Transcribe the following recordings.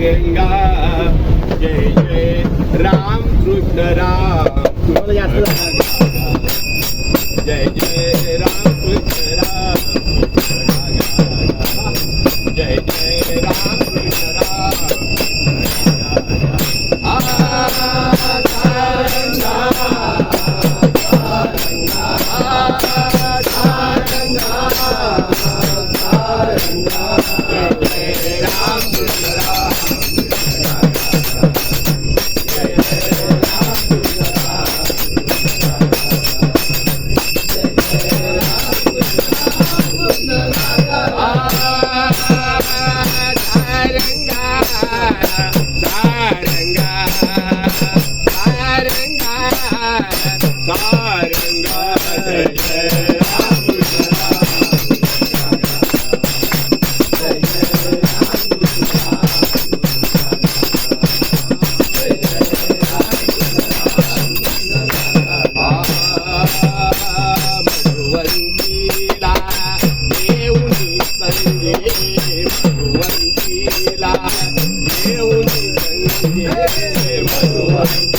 गंगा। जय जय राम कृष्ण राम। तुम्हाला जास्त जय जय Ram Yeah.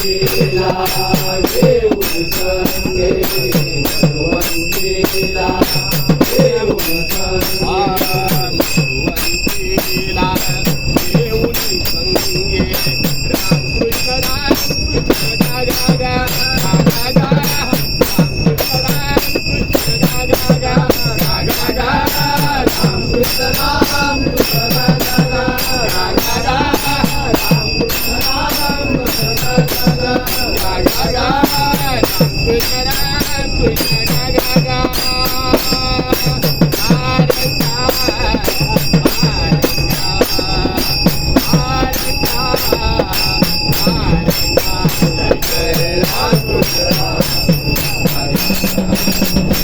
Sunday, one day,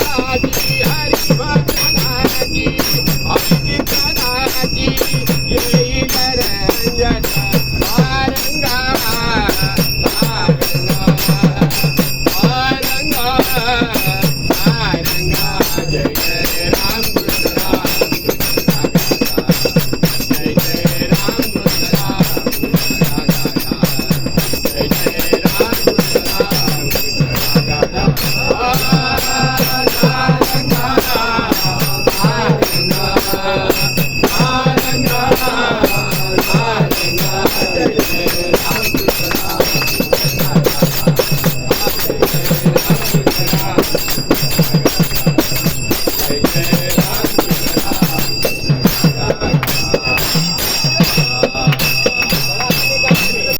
cidade.